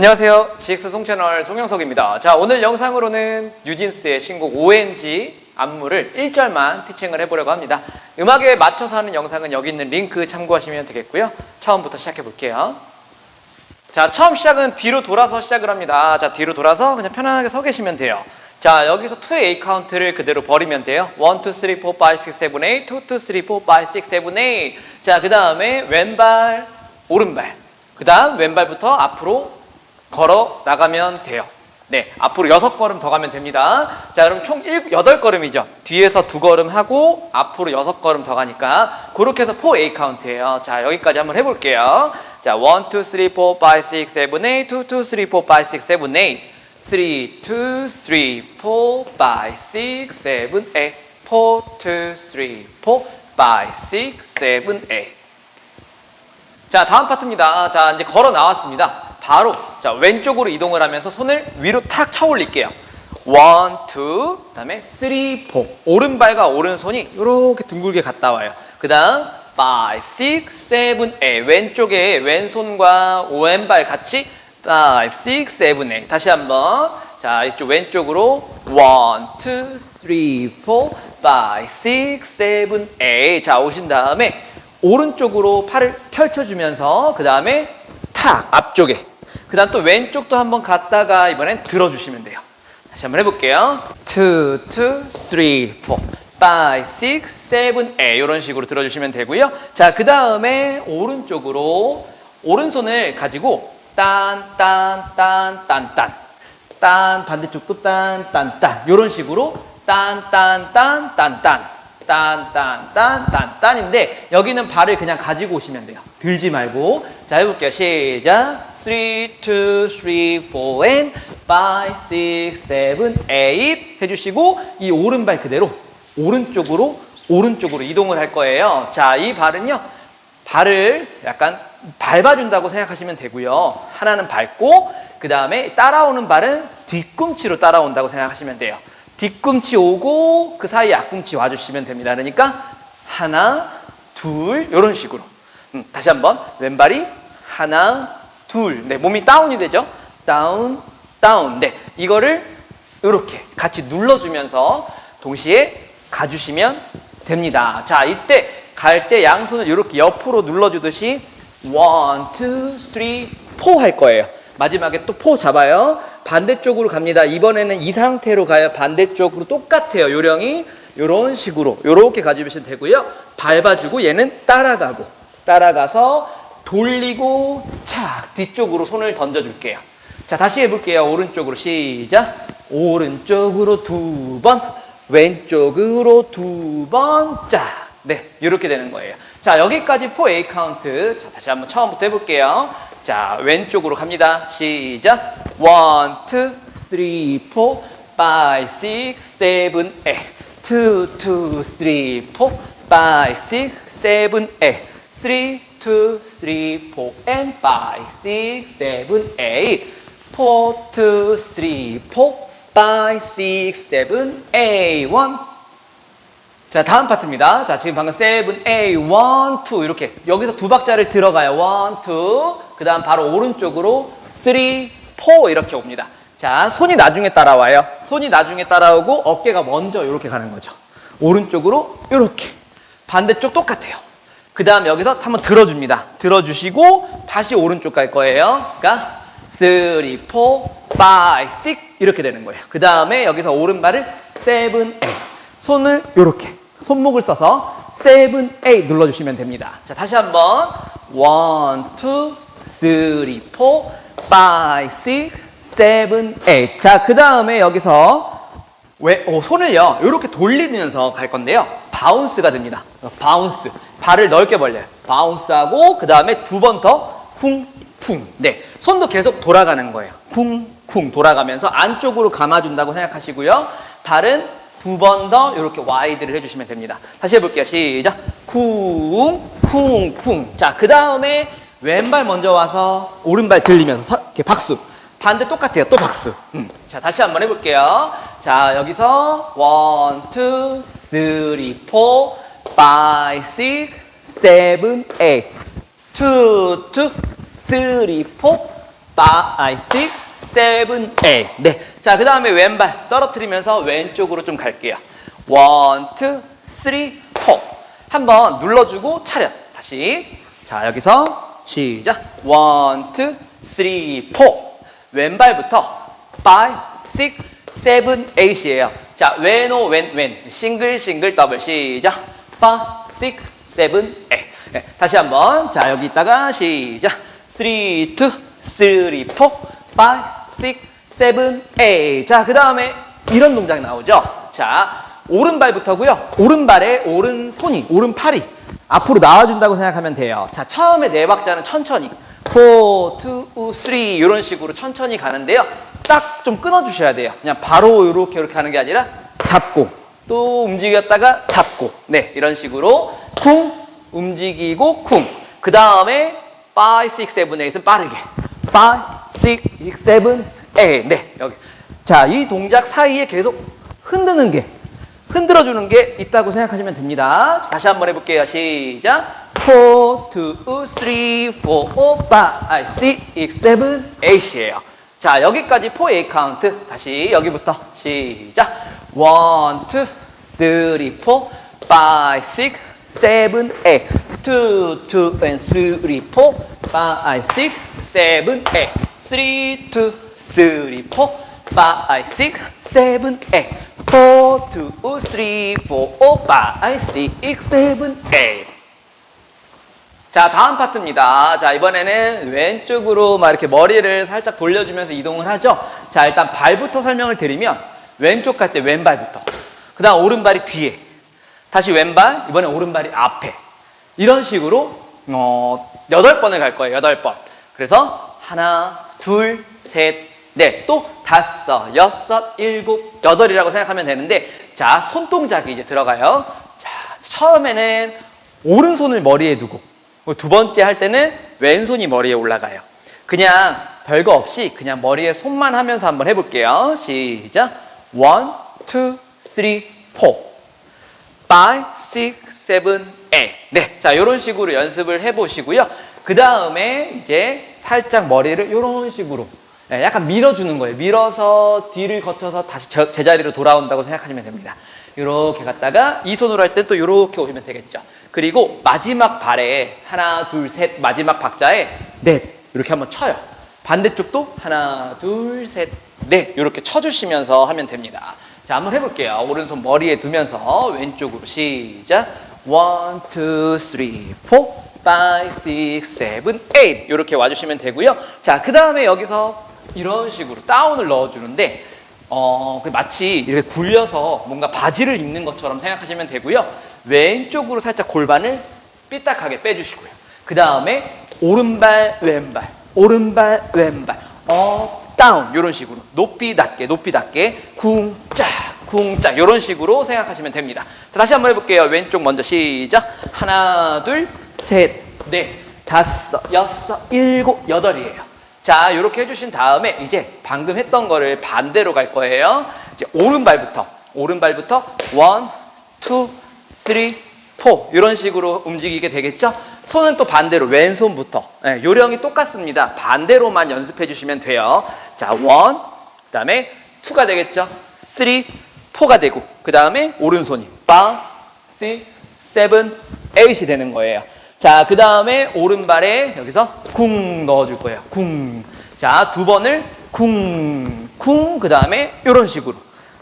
안녕하세요. GX 송채널 송영석입니다. 자, 오늘 영상으로는 뉴진스의 신곡 ONG 안무를 1절만 티칭을 해보려고 합니다. 음악에 맞춰서 하는 영상은 여기 있는 링크 참고하시면 되겠고요. 처음부터 시작해 볼게요. 자, 처음 시작은 뒤로 돌아서 시작을 합니다. 자, 뒤로 돌아서 그냥 편안하게 서 계시면 돼요. 자, 여기서 2의 A 카운트를 그대로 버리면 돼요. 1, 2, 3, 4, 5, 6, 7, 8, 2, 2, 3, 4, 5, 6, 7, 8. 자, 그 다음에 왼발, 오른발. 그 다음 왼발부터 앞으로 걸어 나가면 돼요. 네, 앞으로 여섯 걸음 더 가면 됩니다. 자, 그럼 총 일, 여덟 걸음이죠. 뒤에서 두 걸음 하고 앞으로 여섯 걸음 더 가니까 그렇게 해서 4A 카운트예요. 자, 여기까지 한번 해볼게요. 자, 1, 2, 3, 4, 5, 6, 7, 8, 2, 2, 3, 4, 5, 6, 7, 8. 3, 2, 3, 4, 5, 6, 7, 8. 4, 2, 3, 4, 5, 6, 7, 8. 자, 다음 파트입니다. 자, 이제 걸어 나왔습니다. 바로 자, 왼쪽으로 이동을 하면서 손을 위로 탁 쳐 올릴게요. 원, 투, 그 다음에 쓰리, 포. 오른발과 오른손이 이렇게 둥글게 갔다 와요. 그 다음 five, six, seven, eight. 왼쪽에 왼손과 왼발 같이 five, six, seven, eight. 다시 한번. 자, 이쪽 왼쪽으로 one, two, three, four, five, six, seven, eight. 자, 오신 다음에 오른쪽으로 팔을 펼쳐주면서 그 다음에 탁 앞쪽에 그 다음 또 왼쪽도 한번 갔다가 이번엔 들어주시면 돼요 다시 한번 해볼게요 2, 2, 3, 4, 5, 6, 7, 8 이런 식으로 들어주시면 되고요 자 그 다음에 오른쪽으로 오른손을 가지고 딴, 딴, 딴, 딴, 딴. 딴, 반대쪽도 딴, 딴, 딴. 이런 식으로 딴, 딴, 딴, 딴, 딴. 딴, 딴, 딴, 딴, 딴인데 여기는 발을 그냥 가지고 오시면 돼요. 들지 말고. 자, 해볼게요. 시작. 3, 2, 3, 4, and 5, 6, 7, 8 해주시고 이 오른발 그대로 오른쪽으로 오른쪽으로 이동을 할 거예요. 자, 이 발은요. 발을 약간 밟아준다고 생각하시면 되고요. 하나는 밟고 그 다음에 따라오는 발은 뒤꿈치로 따라온다고 생각하시면 돼요. 뒤꿈치 오고 그 사이에 앞꿈치 와주시면 됩니다. 그러니까 하나, 둘 이런 식으로. 음, 다시 한번 왼발이 하나, 둘. 네, 몸이 다운이 되죠. 다운, 다운. 네, 이거를 이렇게 같이 눌러주면서 동시에 가주시면 됩니다. 자, 이때 갈 때 양손을 이렇게 옆으로 눌러주듯이 원, 투, 쓰리, 포할 거예요. 마지막에 또 포 잡아요. 반대쪽으로 갑니다. 이번에는 이 상태로 가요. 반대쪽으로 똑같아요. 요령이 이런 식으로 이렇게 가주시면 되고요. 밟아주고 얘는 따라가고 따라가서 돌리고 착 뒤쪽으로 손을 던져줄게요. 자 다시 해볼게요. 오른쪽으로 시작. 오른쪽으로 두 번, 왼쪽으로 두 번, 짝. 네, 이렇게 되는 거예요. 자 여기까지 4A 카운트. 자 다시 한번 처음부터 해볼게요. 자, 왼쪽으로 갑니다. 시작. 1, 2, 3, 4, 5, 6, 7, 8. 2, 2, 3, 4, 5, 6, 7, 8. 3, 2, 3, 4, and 5, 6, 7, 8. 4, 2, 3, 4, 5, 6, 7, 8. 1, 자, 다음 파트입니다. 자, 지금 방금 7, 8, 1, 2 이렇게 여기서 두 박자를 들어가요. 1, 2. 그 다음 바로 오른쪽으로 3, 4 이렇게 옵니다. 자, 손이 나중에 따라와요. 손이 나중에 따라오고 어깨가 먼저 이렇게 가는 거죠. 오른쪽으로 이렇게. 반대쪽 똑같아요. 그 다음 여기서 한번 들어줍니다. 들어주시고 다시 오른쪽 갈 거예요. 그러니까 3, 4, 5, 6 이렇게 되는 거예요. 그 다음에 여기서 오른발을 7, 8 손을 이렇게 손목을 써서 7, 8 눌러주시면 됩니다. 자 다시 한번 1, 2, 3, 4, 5, 6, 7, 8. 자, 그 다음에 여기서 왜, 오, 손을요, 이렇게 돌리면서 갈 건데요. 바운스가 됩니다. 바운스. 발을 넓게 벌려요. 바운스하고, 그 다음에 두 번 더, 쿵, 쿵. 네. 손도 계속 돌아가는 거예요. 쿵, 쿵. 돌아가면서 안쪽으로 감아준다고 생각하시고요. 발은 두 번 더 이렇게 와이드를 해주시면 됩니다. 다시 해볼게요. 시작. 쿵, 쿵, 쿵. 자, 그 다음에 왼발 먼저 와서 오른발 들리면서 서- 이렇게 박수. 반대 똑같아요. 또 박수. 음. 자, 다시 한번 해볼게요. 자, 여기서 원, 투, 쓰리, 포, 파이, 식, 세븐, 에잇. 투, 투, 쓰리, 포, 5, 6, 7, 8. 네. 자, 그 다음에 왼발 떨어뜨리면서 왼쪽으로 좀 갈게요. 1, 2, 3, 4. 한번 눌러주고 차렷. 다시. 자, 여기서 시작. 1, 2, 3, 4. 왼발부터 5, 6, 7, 8이에요. 자, 왼, 왼. 싱글, 싱글, 더블. 시작. 5, 6, 7, 8. 네, 다시 한번. 자, 여기 있다가 시작. 3, 2, 3, 4, 5, 6, 7, 8. 자, 그 다음에 이런 동작이 나오죠. 자, 오른발부터고요. 오른발에 오른손이, 오른팔이 앞으로 나와준다고 생각하면 돼요. 자, 처음에 네 박자는 천천히. 4, 2, 3 이런 식으로 천천히 가는데요. 딱 좀 끊어주셔야 돼요. 그냥 바로 이렇게 이렇게 하는 게 아니라 잡고 또 움직였다가 잡고 네 이런 식으로 쿵 움직이고 쿵. 그 다음에 5, 6, 7, 8은 빠르게 5, 6, 7, 8 네 여기 자 이 동작 사이에 계속 흔드는 게 흔들어주는 게 있다고 생각하시면 됩니다. 자, 다시 한번 해볼게요. 시작. 4, 2, 3, 4, 5, 6, 7, 8이에요. 자, 여기까지 4, 8 카운트. 다시 여기부터 시작. 1, 2, 3, 4, 5, 6, 7, 8. 2, 2, and 3, 4, 5, 6, 7, 8. 3, 2, 3, 4, 5, 6, 7, 8. 4, 2, 3, 4, 5, 6, 7, 8. 자, 다음 파트입니다. 자, 이번에는 왼쪽으로 막 이렇게 머리를 살짝 돌려주면서 이동을 하죠. 자, 일단 발부터 설명을 드리면 왼쪽 갈 때 왼발부터. 그 다음 오른발이 뒤에. 다시 왼발, 이번에 오른발이 앞에. 이런 식으로, 어, 여덟 번을 갈 거예요. 여덟 번. 그래서 하나, 둘, 셋, 넷, 또 다섯, 여섯, 일곱, 여덟이라고 생각하면 되는데, 자, 손동작이 이제 들어가요. 자, 처음에는 오른손을 머리에 두고, 두 번째 할 때는 왼손이 머리에 올라가요. 그냥 별거 없이 그냥 머리에 손만 하면서 한번 해볼게요. 시작. 1, 2, 3, 4. 5, 6, 7, 8. 네. 자, 이런 식으로 연습을 해보시고요. 그 다음에 이제 살짝 머리를 이런 식으로 네, 약간 밀어주는 거예요. 밀어서 뒤를 거쳐서 다시 저- 제자리로 돌아온다고 생각하시면 됩니다. 이렇게 갔다가 이 손으로 할때또 이렇게 오시면 되겠죠. 그리고 마지막 발에 하나, 둘, 셋 마지막 박자에 넷 이렇게 한번 쳐요. 반대쪽도 하나, 둘, 셋, 넷 이렇게 쳐주시면서 하면 됩니다. 자, 한번 해볼게요. 오른손 머리에 두면서 왼쪽으로 시작. 1, 2, 3, 4, 5, 6, 7, 8 이렇게 와주시면 되고요. 자, 그 다음에 여기서 이런 식으로 다운을 넣어주는데 어, 그 마치 이렇게 굴려서 뭔가 바지를 입는 것처럼 생각하시면 되고요. 왼쪽으로 살짝 골반을 삐딱하게 빼주시고요. 그 다음에 오른발, 왼발, 오른발, 왼발, 업, 다운 이런 식으로 높이 낮게, 높이 낮게 쿵짝, 쿵짝 이런 식으로 생각하시면 됩니다. 자, 다시 한번 해볼게요. 왼쪽 먼저 시작. 하나, 둘, 셋, 넷, 다섯, 여섯, 일곱, 여덟이에요. 자, 이렇게 해주신 다음에 이제 방금 했던 거를 반대로 갈 거예요. 이제 오른발부터, 오른발부터 원, 투, 쓰리, 포 이런 식으로 움직이게 되겠죠? 손은 또 반대로 왼손부터 네, 요령이 똑같습니다. 반대로만 연습해 주시면 돼요. 자, 원, 그다음에 투가 되겠죠? 쓰리, 포가 되고 그 다음에 오른손이 파, 시, 세븐, 에잇이 되는 거예요. 자, 그 다음에 오른발에 여기서 쿵 넣어줄 거예요. 쿵. 자, 두 번을 쿵, 쿵, 그 다음에 이런 식으로.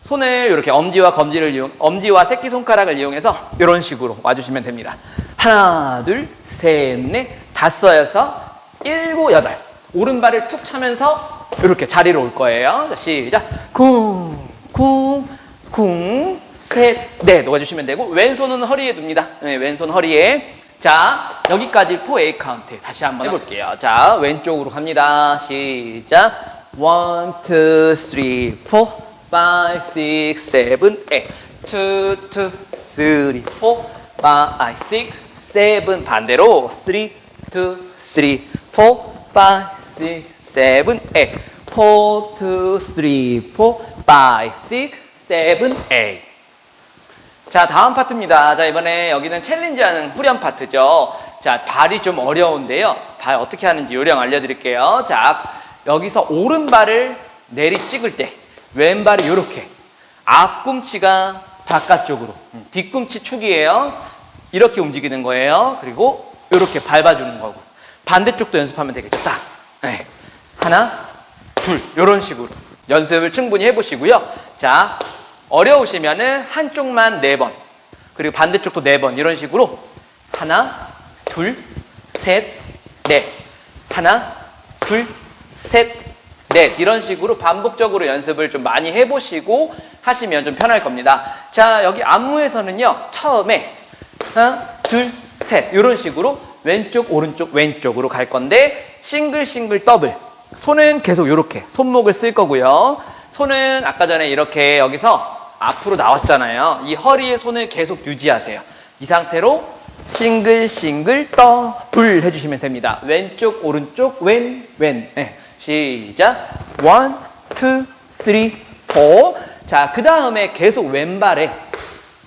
손을 이렇게 엄지와 검지를 이용, 엄지와 새끼손가락을 이용해서 이런 식으로 와주시면 됩니다. 하나, 둘, 셋, 넷, 다섯, 여섯, 일곱, 여덟. 오른발을 툭 차면서 이렇게 자리로 올 거예요. 자, 시작. 쿵, 쿵, 쿵, 셋, 넷 놓아주시면 되고 왼손은 허리에 둡니다. 네, 왼손 허리에. 자, 여기까지 4A 카운트 다시 한번 해볼게요. 자, 왼쪽으로 갑니다. 시작. 1, 2, 3, 4, 5, 6, 7, 8. 2, 2, 3, 4, 5, 6, 7. 반대로 3, 2, 3, 4, 5, 6, 7, 8. 4, 2, 3, 4, 5, 6, 7, 8. 자, 다음 파트입니다. 자, 이번에 여기는 챌린지 하는 후렴 파트죠. 자, 발이 좀 어려운데요. 발 어떻게 하는지 요령 알려드릴게요. 자, 여기서 오른발을 내리 찍을 때 왼발이 이렇게 앞꿈치가 바깥쪽으로 음, 뒤꿈치 축이에요. 이렇게 움직이는 거예요. 그리고 이렇게 밟아주는 거고 반대쪽도 연습하면 되겠죠. 딱 네. 하나 둘 이런 식으로 연습을 충분히 해보시고요. 자 어려우시면은 한쪽만 네 번 그리고 반대쪽도 네 번 이런 식으로 하나 둘 셋 넷 하나 둘 셋 넷 이런 식으로 반복적으로 연습을 좀 많이 해보시고 하시면 좀 편할 겁니다. 자 여기 안무에서는요 처음에 하나 둘 셋 이런 식으로 왼쪽 오른쪽 왼쪽으로 갈 건데 싱글 싱글 더블 손은 계속 이렇게 손목을 쓸 거고요. 손은 아까 전에 이렇게 여기서 앞으로 나왔잖아요. 이 허리에 손을 계속 유지하세요. 이 상태로 싱글 싱글 더블 해주시면 됩니다. 왼쪽 오른쪽 왼 왼 네. 시작 원, 투, 쓰리, 포. 자, 그 다음에 계속 왼발에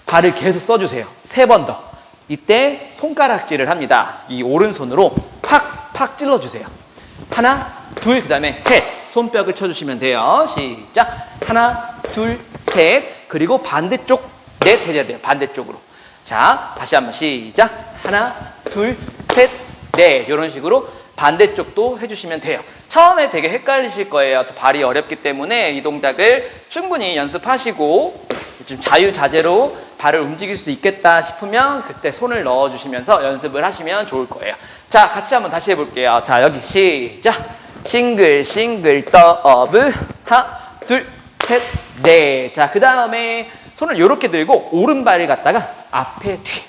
발을 계속 써주세요. 세 번 더. 이때 손가락질을 합니다. 이 오른손으로 팍 팍 찔러주세요. 하나, 둘, 그 다음에 셋. 손뼉을 쳐주시면 돼요. 시작. 하나, 둘, 셋. 그리고 반대쪽 넷 해줘야 돼요. 반대쪽으로. 자, 다시 한번 시작. 하나, 둘, 셋, 넷. 이런 식으로 반대쪽도 해주시면 돼요. 처음에 되게 헷갈리실 거예요. 또 발이 어렵기 때문에 이 동작을 충분히 연습하시고 좀 자유자재로 발을 움직일 수 있겠다 싶으면 그때 손을 넣어주시면서 연습을 하시면 좋을 거예요. 자, 같이 한번 다시 해볼게요. 자, 여기 시작. 싱글, 싱글, 더블. 하나, 둘, 셋, 넷. 자, 그 다음에 손을 이렇게 들고 오른발을 갖다가 앞에 뒤.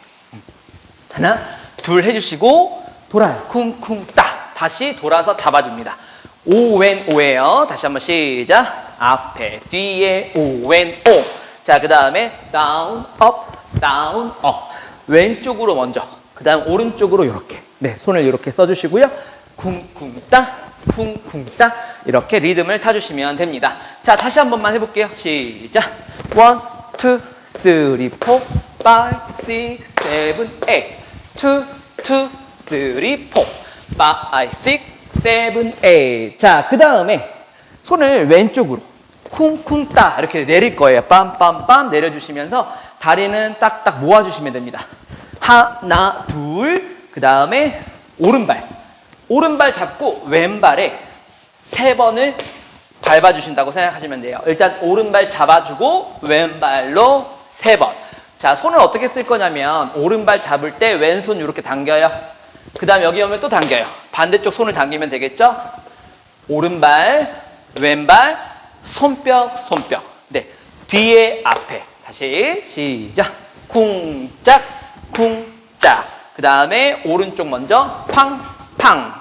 하나, 둘 해주시고 돌아요. 쿵쿵 따. 다시 돌아서 잡아줍니다. 오웬 오예요. 다시 한번 시작. 앞에 뒤에 오웬 오. 자, 그 다음에 다운 업 다운 업. 왼쪽으로 먼저. 그 다음 오른쪽으로 이렇게. 네, 손을 이렇게 써주시고요. 쿵쿵 따 쿵쿵 따 이렇게 리듬을 타주시면 됩니다. 자, 다시 한 번만 해볼게요. 시작. 원, 투, 쓰리, 포, 파이브, 식, 세븐, 에잇. 투, 투, 쓰리, 포, 파이브, 식, 세븐, 에잇. 자, 그 다음에 손을 왼쪽으로 쿵쿵 따 이렇게 내릴 거예요. 빰빰빰 내려주시면서 다리는 딱딱 모아주시면 됩니다. 하나, 둘, 그 다음에 오른발. 오른발 잡고 왼발에 세 번을 밟아주신다고 생각하시면 돼요. 일단 오른발 잡아주고 왼발로 세 번. 자, 손을 어떻게 쓸 거냐면 오른발 잡을 때 왼손 이렇게 당겨요. 그 다음 여기 오면 또 당겨요. 반대쪽 손을 당기면 되겠죠? 오른발, 왼발, 손뼉, 손뼉. 네. 뒤에 앞에. 다시 시작. 쿵짝, 쿵짝. 그 다음에 오른쪽 먼저 팡 팡.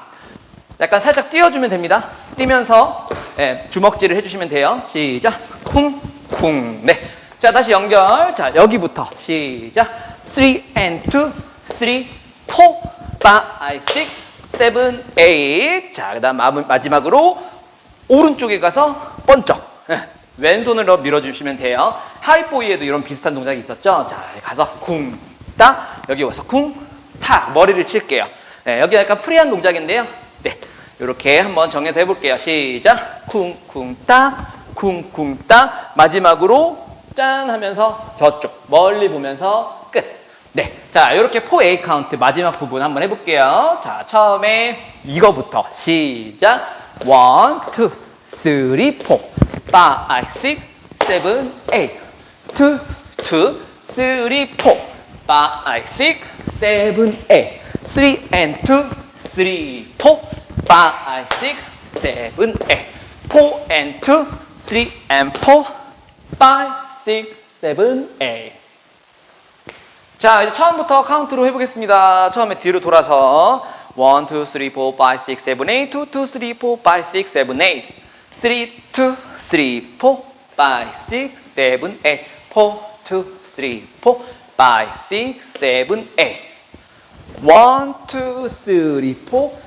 약간 살짝 띄워주면 됩니다. 뛰면서 예, 주먹질을 해주시면 돼요. 시작. 쿵 쿵. 네. 자 다시 연결. 자 여기부터 시작. 3 and 2, 3, 4, 5, 6, 7, 8. 자 그 다음 마지막으로 오른쪽에 가서 번쩍. 예, 왼손으로 밀어주시면 돼요. 하이포이에도 이런 비슷한 동작이 있었죠. 자 가서 쿵, 따. 여기 와서 쿵, 타. 머리를 칠게요. 네, 여기 약간 프리한 동작인데요. 네. 이렇게 한번 정해서 해볼게요. 시작. 쿵쿵 따, 쿵쿵 따. 마지막으로 짠 하면서 저쪽 멀리 보면서 끝. 네. 자, 이렇게 4A 카운트 마지막 부분 한번 해볼게요. 자, 처음에 이거부터 시작. 1, 2, 3, 4, 5, 6, 7, 8. 2, 2, 3, 4, 5, 6, 7, 8. 3 and 2, 3, 4, 5, 6, 7, 8. 4 and 2, 3 and 4, 5, 6, 7, 8. 자, 이제 처음부터 카운트로 해보겠습니다. 처음에 뒤로 돌아서 1, 2, 3, 4, 5, 6, 7, 8 2, 2, 3, 4, 5, 6, 7, 8 3, 2, 3, 4, 5, 6, 7, 8 4, 2, 3, 4, 5, 6, 7, 8 1, 2, 3, 4,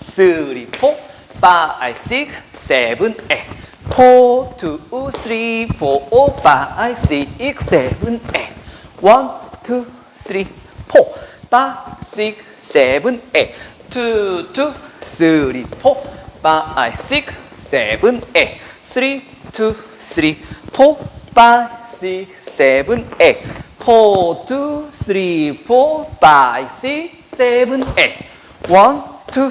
three, four, five, six, seven, eight. four, two, three, four, five, six, seven, eight. one, two, three, four, five, six, seven, eight. two, two, three, four, five, six, seven, eight. three, two, three, four, five, six, seven, eight. four, two, three, four, five, six, seven, eight. one, two,